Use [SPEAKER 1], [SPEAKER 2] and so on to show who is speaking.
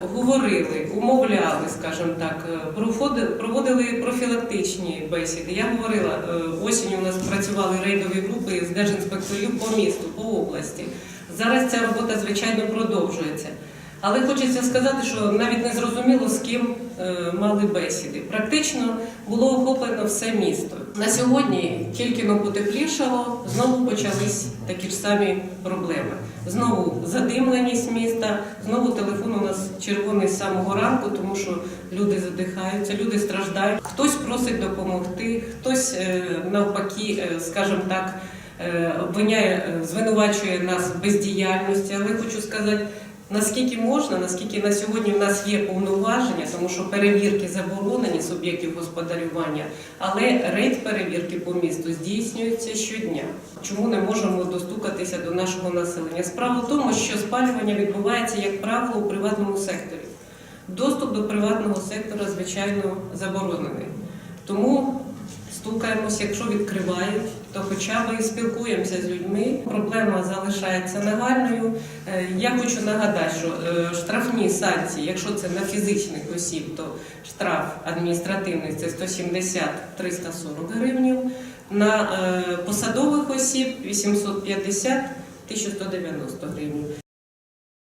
[SPEAKER 1] Говорили, умовляли, скажімо так, е, проводили профілактичні бесіди. Я говорила, осінь у нас працювали рейдові групи з держінспекторів по місту, по області. Зараз ця робота, звичайно, продовжується. Але хочеться сказати, що навіть не зрозуміло, з ким е, мали бесіди. Практично було охоплено все місто. На сьогодні тільки но потеплішало, знову почались такі ж самі проблеми. Знову задимленість міста, знову телефон у нас червоний з самого ранку, тому що люди задихаються, люди страждають. Хтось просить допомогти, хтось е, навпаки, е, скажімо так, обвиняє, звинувачує нас в бездіяльності. Але хочу сказати, наскільки можна, наскільки на сьогодні в нас є повноваження, тому що перевірки заборонені суб'єктів господарювання, але рейд перевірки по місту здійснюється щодня. Чому не можемо достукатися до нашого населення? Справа в тому, що спалювання відбувається, як правило, у приватному секторі. Доступ до приватного сектора, звичайно, заборонений. Тому стукаємось, якщо відкривають, то хоча б і спілкуємося з людьми. Проблема залишається нагальною. Е, Я хочу нагадати, що е, штрафні санкції, якщо це на фізичних осіб, то штраф адміністративний це 170-340 гривнів. На е, посадових осіб 850 1190 гривень.